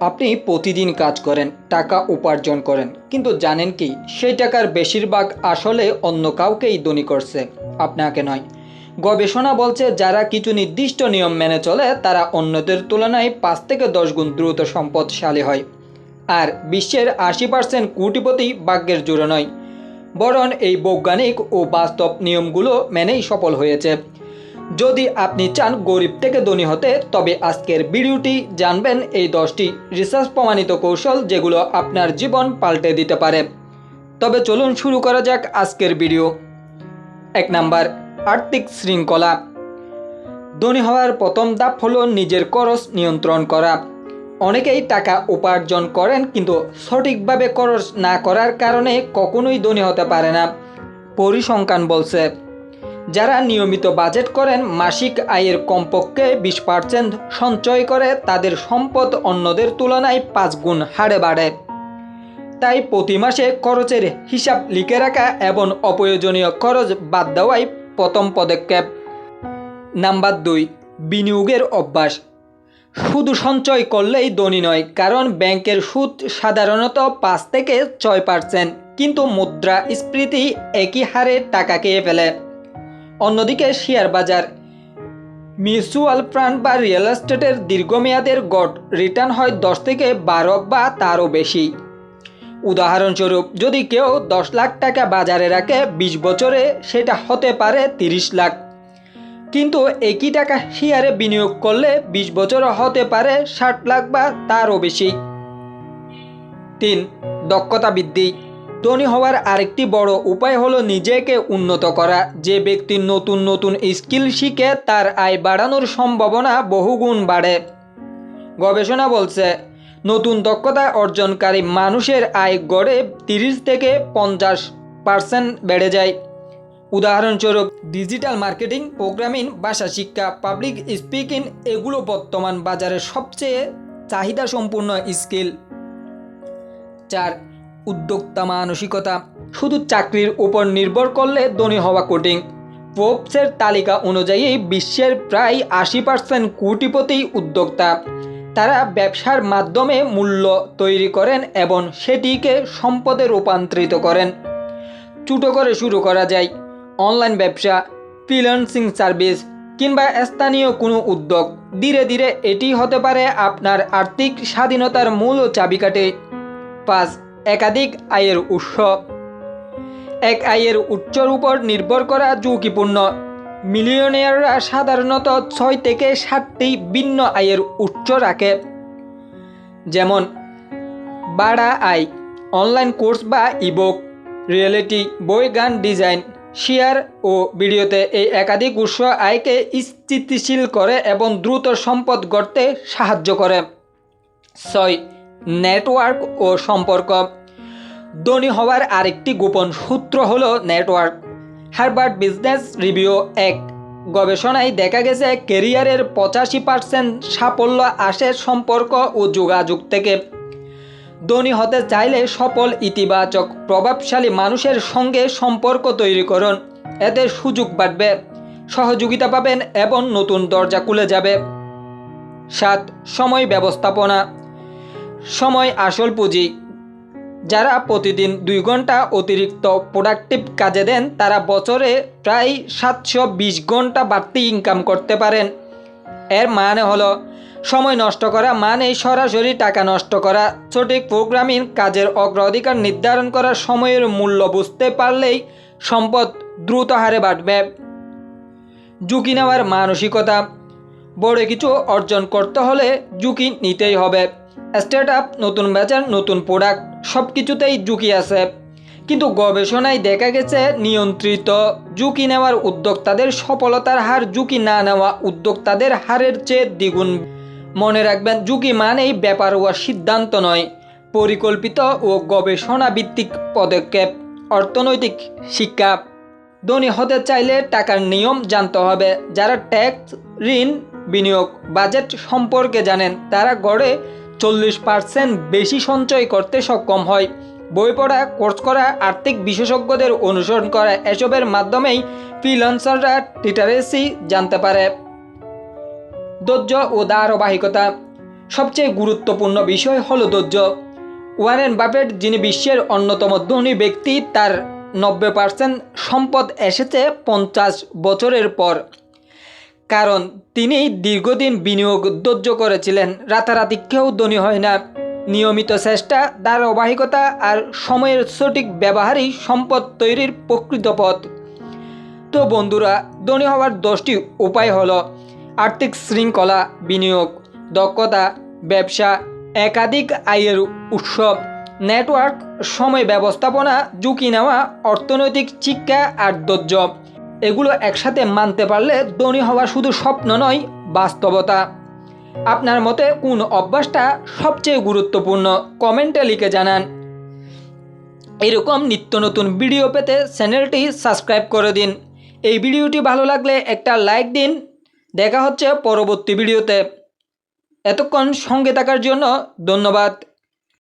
আপনি প্রতিদিন কাজ করেন, টাকা উপার্জন করেন, কিন্তু জানেন কি, সেই টাকার বেশিরভাগ আসলে অন্য কাউকেই ধনী করছে, আপনাকে নয়। গবেষণা বলছে যারা কিছু নির্দিষ্ট নিয়ম মেনে চলে, তারা অন্যদের তুলনায় পাঁচ থেকে দশ গুণ দ্রুত সম্পদশালী হয়। আর বিশ্বের আশি পার্সেন্ট কোটিপতি ভাগ্যের জুড়ে নয়। বরং এই বৈজ্ঞানিক ও বাস্তব নিয়মগুলো মেনেই সফল হয়েছে। যদি আপনি চান গরিব থেকে ধনী হতে, তবে আজকের ভিডিওটি জানবেন এই দশটি রিসার্চ প্রমাণিত কৌশল যেগুলো আপনার জীবন পাল্টে দিতে পারে। তবে চলুন শুরু করা যাক আজকের ভিডিও। এক নাম্বার, আর্থিক শৃঙ্খলা। ধনী হওয়ার প্রথম ধাপ হলো নিজের খরচ নিয়ন্ত্রণ করা। অনেকেই টাকা উপার্জন করেন কিন্তু সঠিকভাবে খরচ না করার কারণে কখনোই ধনী হতে পারে না। পরিসংখ্যান বলছে যারা নিয়মিত বাজেট করেন, মাসিক আয়ের কমপক্ষে বিশ পার্সেন্ট সঞ্চয় করে, তাদের সম্পদ অন্যদের তুলনায় পাঁচ গুণ হারে বাড়ে। তাই প্রতি মাসে খরচের হিসাব লিখে রাখা এবং অপ্রয়োজনীয় খরচ বাদ দেওয়াই প্রথম পদক্ষেপ। নাম্বার দুই, বিনিয়োগের অভ্যাস। শুধু সঞ্চয় করলেই ধনী নয়, কারণ ব্যাংকের সুদ সাধারণত পাঁচ থেকে ছয় পার্সেন্ট, কিন্তু মুদ্রা স্ফীতি একই হারে টাকা খেয়ে ফেলে। অন্যদিকে শেয়ার বাজার। মিউচুয়াল ফান্ড বা রিয়েল এস্টেটের দীর্ঘমেয়াদের গড় রিটার্ন হয় দশ থেকে বারো বা তারও বেশি। উদাহরণস্বরূপ, যদি কেউ দশ লাখ টাকা বাজারে রাখে বিশ বছরে, সেটা হতে পারে তিরিশ লাখ। কিন্তু একই টাকা শেয়ারে বিনিয়োগ করলে বিশ বছর হতে পারে ষাট লাখ বা তারও বেশি। তিন, দক্ষতা বৃদ্ধি। ধনী হওয়ার আরেকটি বড় উপায় হলো নিজেকে উন্নত করা। যে ব্যক্তি নতুন নতুন স্কিল শিখে, তার আয় বাড়ানোর সম্ভাবনা বহুগুণ বাড়ে। গবেষণা বলছে, নতুন দক্ষতা অর্জনকারী মানুষের আয় গড়ে তিরিশ থেকে পঞ্চাশ পার্সেন্ট বেড়ে যায়। উদাহরণস্বরূপ, ডিজিটাল মার্কেটিং, প্রোগ্রামিং, ভাষা শিক্ষা, পাবলিক স্পিকিং এগুলো বর্তমান বাজারে সবচেয়ে চাহিদা সম্পূর্ণ স্কিল। চার উদ্যোক্তা মানসিকতা, শুধু চাকরির উপর নির্ভর করলে ধনী হওয়া কঠিন। ফোর্বসের তালিকা অনুযায়ী বিশ্বের প্রায় আশি পার্সেন্ট কোটিপতি উদ্যোক্তা। তারা ব্যবসার মাধ্যমে মূল্য তৈরি করেন এবং সেটিকে সম্পদে রূপান্তরিত করেন। ছোটো করে শুরু করা যায়। অনলাইন ব্যবসা, ফ্রিল্যান্সিং সার্ভিস কিংবা স্থানীয় কোনো উদ্যোগ। ধীরে ধীরে এটি হতে পারে আপনার আর্থিক স্বাধীনতার মূল চাবিকাঠি। পাঁচ একাধিক আয়ের উৎস। এক আয়ের উৎসর উপর নির্ভর করা ঝুঁকিপূর্ণ। মিলিয়নিয়াররা সাধারণত ছয় থেকে সাতটি ভিন্ন আয়ের উৎস রাখে। যেমন, বাড়া আয় অনলাইন কোর্স বা ইবুক, রিয়েলিটি, বই, গান, ডিজাইন, শেয়ার ও ভিডিওতে এই একাধিক উৎস আয়কে স্থিতিশীল করে এবং দ্রুত সম্পদ গড়তে সাহায্য করে। ছয় নেটওয়ার্ক ও সম্পর্ক। ধনী হওয়ার আরেকটি গোপন সূত্র হল নেটওয়ার্ক। হারবার্ড বিজনেস রিভিউ এক। গবেষণায় দেখা গেছে কেরিয়ারের পঁচাশি পার্সেন্ট সাফল্য আসে সম্পর্ক ও যোগাযোগ থেকে। ধনী হতে চাইলে সফল, ইতিবাচক, প্রভাবশালী মানুষের সঙ্গে সম্পর্ক তৈরি করুন। এতে সুযোগ বাড়বে, সহযোগিতা পাবেন এবং নতুন দরজা খুলে যাবে। সাত, সময় ব্যবস্থাপনা। সময় আসল পুঁজি। যারা প্রতিদিন দুই ঘণ্টা অতিরিক্ত প্রোডাক্টিভ কাজে দেন, তারা বছরে প্রায় সাতশো বিশ ঘণ্টা বাড়তি ইনকাম করতে পারেন। এর মানে হলো, সময় নষ্ট করা মানে সরাসরি টাকা নষ্ট করা। সঠিক প্রোগ্রামিং কাজের অগ্রাধিকার নির্ধারণ করা সময়ের মূল্য বুঝতে পারলেই সম্পদ দ্রুত হারে বাড়বে। ঝুঁকি নেওয়ার মানসিকতা। বড় কিছু অর্জন করতে হলে ঝুঁকি নিতেই হবে। স্টার্ট আপ নতুন বাজার, নতুন প্রোডাক্ট সব কিছুতেই ঝুঁকি আছে। কিন্তু গবেষণায় দেখা গেছে, নিয়ন্ত্রিত ঝুঁকি নেওয়ার উদ্যোক্তাদের সফলতার হার, ঝুঁকি না নেওয়া উদ্যোক্তাদের হারের চেয়ে দ্বিগুণ। মনে রাখবেন, ঝুঁকি মানেই ব্যাপার ও সিদ্ধান্ত নয়, পরিকল্পিত ও গবেষণা ভিত্তিক পদক্ষেপ, অর্থনৈতিক শিক্ষা। ধনী হতে চাইলে টাকার নিয়ম জানতে হবে, যারা ট্যাক্স, ঋণ, বিনিয়োগ, বাজেট সম্পর্কে জানেন, তারা গড়ে চল্লিশ পার্সেন্ট বেশি সঞ্চয় করতে সক্ষম হয়। বই পড়া, কোর্স করা, আর্থিক বিশেষজ্ঞদের অনুসরণ করা এসবের মাধ্যমেই ফ্রিল্যান্সাররা লিটারেসি জানতে পারে। ধৈর্য ও ধারাবাহিকতা। সবচেয়ে গুরুত্বপূর্ণ বিষয় হলো ধৈর্য। ওয়ারেন বাফেট, যিনি বিশ্বের অন্যতম ধনী ব্যক্তি, তার নব্বই পার্সেন্ট সম্পদ এসেছে পঞ্চাশ বছরের পর। কারণ তিনি দীর্ঘদিন বিনিয়োগ ধৈর্য করেছিলেন, রাতারাতি কেউ ধনী হয় না। নিয়মিত চেষ্টা, ধারাবাহিকতা আর সময়ের সঠিক ব্যবহারই সম্পদ তৈরির প্রকৃত পথ। তো বন্ধুরা, ধনী হওয়ার দশটি উপায় হলো আর্থিক শৃঙ্খলা, বিনিয়োগ, দক্ষতা, ব্যবসা, একাধিক আয়ের উৎসব নেটওয়ার্ক, সময় ব্যবস্থাপনা, ঝুঁকি নেওয়া, অর্থনৈতিক শিক্ষা আর ধৈর্য। এগুলো একসাথে মানতে পারলে ধনী হওয়া শুধু স্বপ্ন নয়, বাস্তবতা। আপনার মতে কোন অভ্যাসটা সবচেয়ে গুরুত্বপূর্ণ? কমেন্টে লিখে জানান। এরকম নিত্য নতুন ভিডিও পেতে চ্যানেলটি সাবস্ক্রাইব করে দিন। এই ভিডিওটি ভালো লাগলে একটা লাইক দিন। দেখা হচ্ছে পরবর্তী ভিডিওতে। এতক্ষণ সঙ্গে থাকার জন্য ধন্যবাদ।